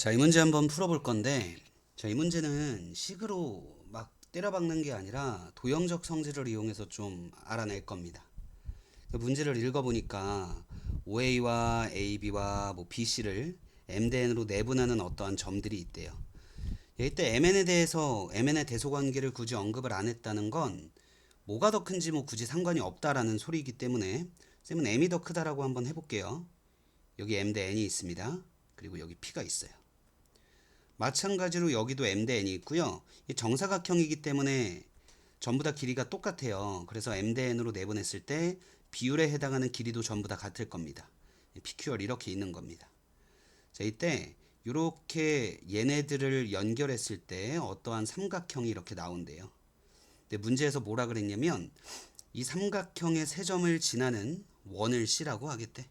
자, 이 문제 한번 풀어볼 건데, 자, 이 문제는 식으로 막 때려박는 게 아니라 도형적 성질을 이용해서 좀 알아낼 겁니다. 그 문제를 읽어보니까 OA와 AB와 뭐 BC를 MDN으로 내분하는 어떠한 점들이 있대요. 이때 MN에 대해서 MN의 대소관계를 굳이 언급을 안 했다는 건 뭐가 더 큰지 뭐 굳이 상관이 없다라는 소리이기 때문에 쌤은 M이 더 크다라고 한번 해볼게요. 여기 M 대 N이 있습니다. 그리고 여기 P가 있어요. 마찬가지로 여기도 M 대 N이 있고요. 이 정사각형이기 때문에 전부 다 길이가 똑같아요. 그래서 M 대 N으로 내보냈을 때 비율에 해당하는 길이도 전부 다 같을 겁니다. PQR 이렇게 있는 겁니다. 자, 이때 이렇게 얘네들을 연결했을 때 어떠한 삼각형이 이렇게 나온대요. 근데 문제에서 뭐라 그랬냐면 이 삼각형의 세 점을 지나는 원을 C라고 하겠대.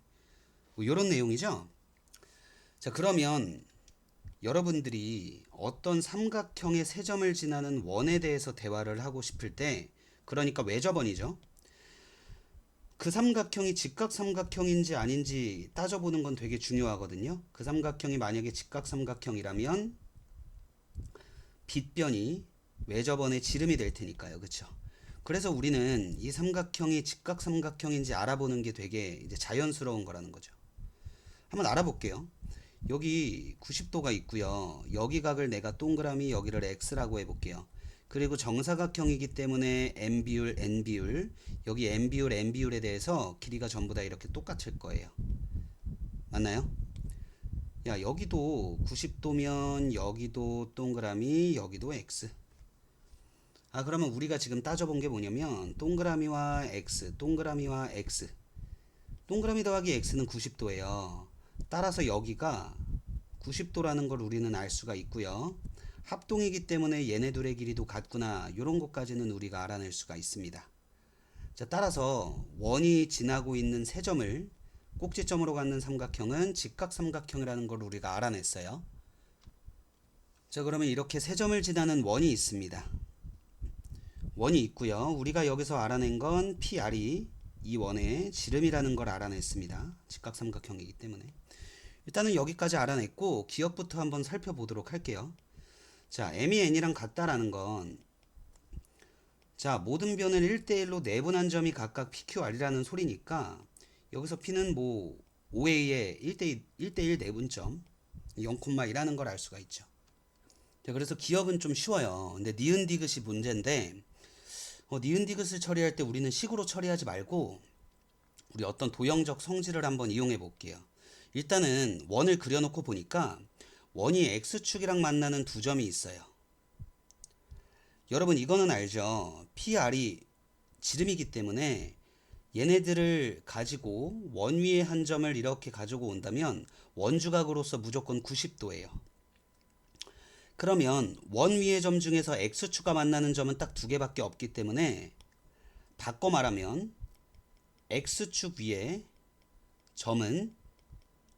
뭐 이런 내용이죠. 자, 그러면 여러분들이 어떤 삼각형의 세 점을 지나는 원에 대해서 대화를 하고 싶을 때 그러니까 외접원이죠. 그 삼각형이 직각 삼각형인지 아닌지 따져보는 건 되게 중요하거든요. 그 삼각형이 만약에 직각 삼각형이라면 빗변이 외접원의 지름이 될 테니까요. 그렇죠? 그래서 우리는 이 삼각형이 직각 삼각형인지 알아보는 게 되게 이제 자연스러운 거라는 거죠. 한번 알아볼게요. 여기 90도가 있고요. 여기 각을 내가 동그라미 여기를 x라고 해볼게요. 그리고 정사각형이기 때문에 m 비율, n 비율, 여기 m 비율, n 비율에 대해서 길이가 전부 다 이렇게 똑같을 거예요. 맞나요? 야, 여기도 90도면 여기도 동그라미, 여기도 x. 아, 그러면 우리가 지금 따져본 게 뭐냐면 동그라미와 x, 동그라미와 x. 동그라미 더하기 x는 90도예요. 따라서 여기가 90도라는 걸 우리는 알 수가 있고요. 합동이기 때문에 얘네 둘의 길이도 같구나. 이런 것까지는 우리가 알아낼 수가 있습니다. 자, 따라서 원이 지나고 있는 세 점을 꼭지점으로 갖는 삼각형은 직각삼각형이라는 걸 우리가 알아냈어요. 자, 그러면 이렇게 세 점을 지나는 원이 있습니다. 원이 있고요. 우리가 여기서 알아낸 건 PR이 이 원의 지름이라는 걸 알아냈습니다. 직각 삼각형이기 때문에. 일단은 여기까지 알아냈고 기억부터 한번 살펴보도록 할게요. 자, m이 n이랑 같다라는 건 자, 모든 변을 1대1로 내분한 점이 각각 PQR이라는 소리니까 여기서 P는 뭐 OA의 1대1, 1대1 내분점 0,1라는 걸 알 수가 있죠. 자, 그래서 기억은 좀 쉬워요. 근데 니은 디귿이 문제인데 어, 니은 디귿을 처리할 때 우리는 식으로 처리하지 말고 우리 어떤 도형적 성질을 한번 이용해 볼게요. 일단은 원을 그려놓고 보니까 원이 x축이랑 만나는 두 점이 있어요. 여러분 이거는 알죠? PR이 지름이기 때문에 얘네들을 가지고 원 위에 한 점을 이렇게 가지고 온다면 원주각으로서 무조건 90도예요. 그러면 원 위의 점 중에서 x축과 만나는 점은 딱 두 개밖에 없기 때문에 바꿔 말하면 x축 위에 점은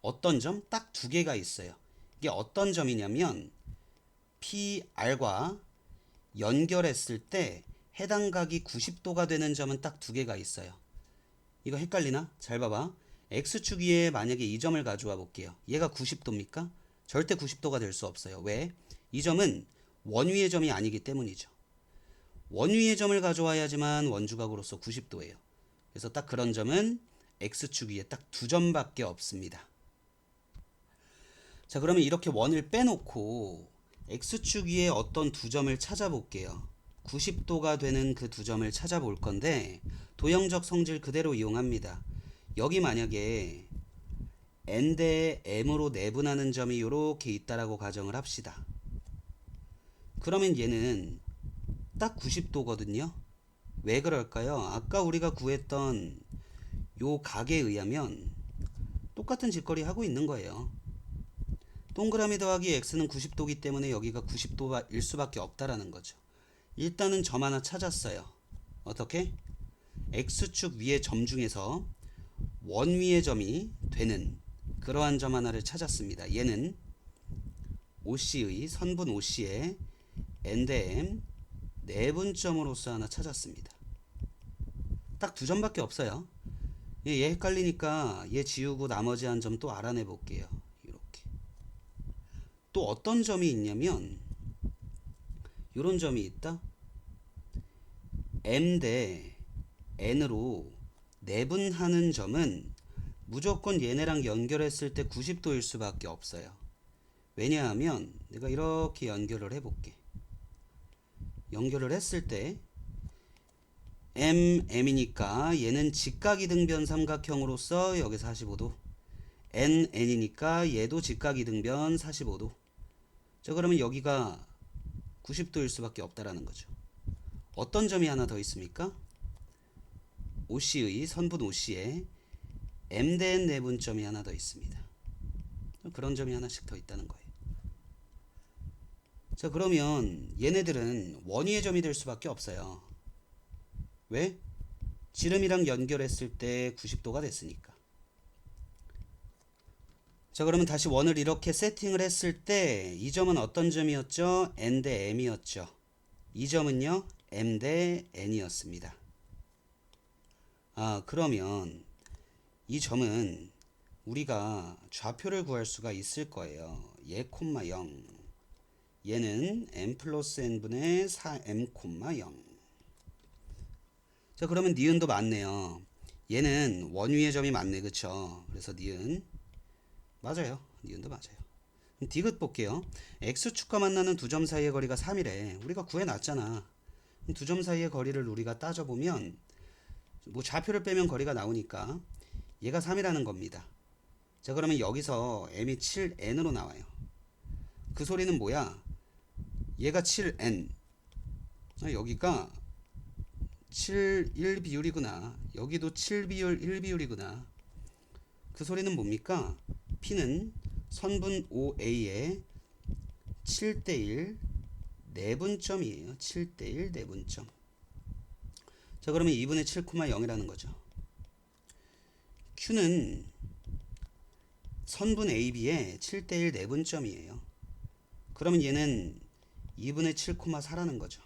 어떤 점? 딱 두 개가 있어요. 이게 어떤 점이냐면 PR과 연결했을 때 해당 각이 90도가 되는 점은 딱 두 개가 있어요. 이거 헷갈리나? 잘 봐봐. X축 위에 만약에 이 점을 가져와 볼게요. 얘가 90도입니까? 절대 90도가 될 수 없어요. 왜? 이 점은 원 위의 점이 아니기 때문이죠. 원 위의 점을 가져와야지만 원주각으로서 90도예요. 그래서 딱 그런 점은 X축 위에 딱 두 점밖에 없습니다. 자, 그러면 이렇게 원을 빼놓고 x축 위에 어떤 두 점을 찾아볼게요. 90도가 되는 그 두 점을 찾아볼 건데 도형적 성질 그대로 이용합니다. 여기 만약에 n 대 m으로 내분하는 점이 이렇게 있다라고 가정을 합시다. 그러면 얘는 딱 90도거든요. 왜 그럴까요? 아까 우리가 구했던 요 각에 의하면 똑같은 짓거리 하고 있는 거예요. 동그라미 더하기 x는 90도기 때문에 여기가 90도일 수밖에 없다라는 거죠. 일단은 점 하나 찾았어요. 어떻게? x축 위의 점 중에서 원 위의 점이 되는 그러한 점 하나를 찾았습니다. 얘는 OC의 선분 OC의 n 대 m 내분점으로서 하나 찾았습니다. 딱 두 점밖에 없어요. 얘, 얘 헷갈리니까 얘 지우고 나머지 한 점 또 알아내 볼게요. 또 어떤 점이 있냐면 이런 점이 있다. m 대 n으로 내분하는 점은 무조건 얘네랑 연결했을 때 90도일 수밖에 없어요. 왜냐하면 내가 이렇게 연결을 해볼게. 연결을 했을 때 m m이니까 얘는 직각 이등변 삼각형으로서 여기 45도 n n이니까 얘도 직각 이등변 45도. 자 그러면 여기가 90도일 수밖에 없다라는 거죠. 어떤 점이 하나 더 있습니까? OC의 선분 OC에 m 대 n 내분점이 하나 더 있습니다. 그런 점이 하나씩 더 있다는 거예요 자 그러면 얘네들은 원위의 점이 될 수밖에 없어요 왜? 지름이랑 연결했을 때 90도가 됐으니까. 자, 그러면 다시 원을 이렇게 세팅을 했을 때 이 점은 어떤 점이었죠? n 대 m이었죠. 이 점은요, m 대 n이었습니다. 아, 그러면 이 점은 우리가 좌표를 구할 수가 있을 거예요. 얘 콤마 0. 얘는 m 플러스 n분의 4m 콤마 0. 자 그러면 니은도 맞네요. 얘는 원위의 점이 맞네 그쵸? 그래서 니은 맞아요. 니은도 맞아요. 그럼 디귿 볼게요. X축과 만나는 두 점 사이의 거리가 3이래. 우리가 구해놨잖아. 두 점 사이의 거리를 우리가 따져보면 뭐 좌표를 빼면 거리가 나오니까 얘가 3이라는 겁니다. 자 그러면 여기서 m이 7n으로 나와요. 그 소리는 뭐야 얘가 7n 아, 여기가 7, 1 비율이구나. 여기도 7 비율, 1 비율이구나. 그 소리는 뭡니까? P는 선분 OA의 7대1 내분점이에요. 7대1 내분점. 자, 그러면 2분의 7,0이라는 거죠. Q는 선분 AB의 7대1 내분점이에요. 그러면 얘는 2분의 7,4라는 거죠.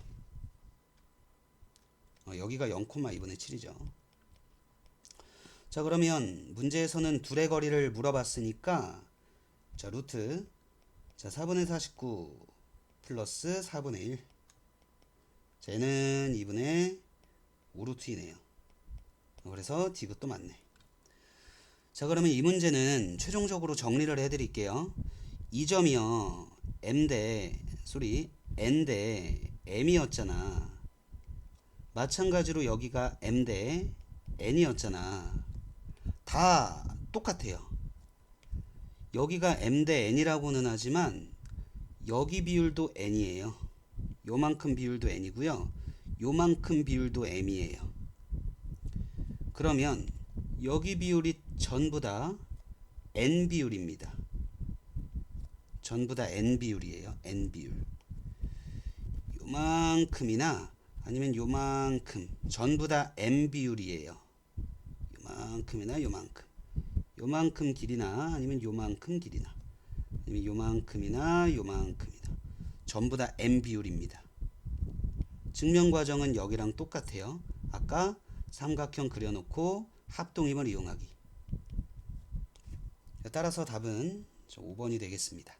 어, 여기가 0,2분의 7이죠. 자 그러면 문제에서는 둘의 거리를 물어봤으니까 자 루트 자 4분의 49 플러스 4분의 1 자, 얘는 2분의 5루트이네요. 그래서 디귿도 맞네. 자 그러면 이 문제는 최종적으로 정리를 해드릴게요. 이 점이요 m 대 소리 n 대 m이었잖아. 마찬가지로 여기가 m 대 n이었잖아. 다 똑같아요. 여기가 m 대 n이라고는 하지만 여기 비율도 n이에요. 요만큼 비율도 n이고요. 요만큼 비율도 m이에요. 그러면 여기 비율이 전부 다 n 비율입니다. 전부 다 n 비율이에요. n 비율. 요만큼이나 아니면 요만큼 전부 다 m 비율이에요. 요만큼이나 요만큼 요만큼 길이나 아니면 요만큼 길이나 아니면 요만큼이나 요만큼이나 전부 다 m 비율입니다. 증명 과정은 여기랑 똑같아요. 아까 삼각형 그려놓고 합동임을 이용하기. 따라서 답은 5번이 되겠습니다.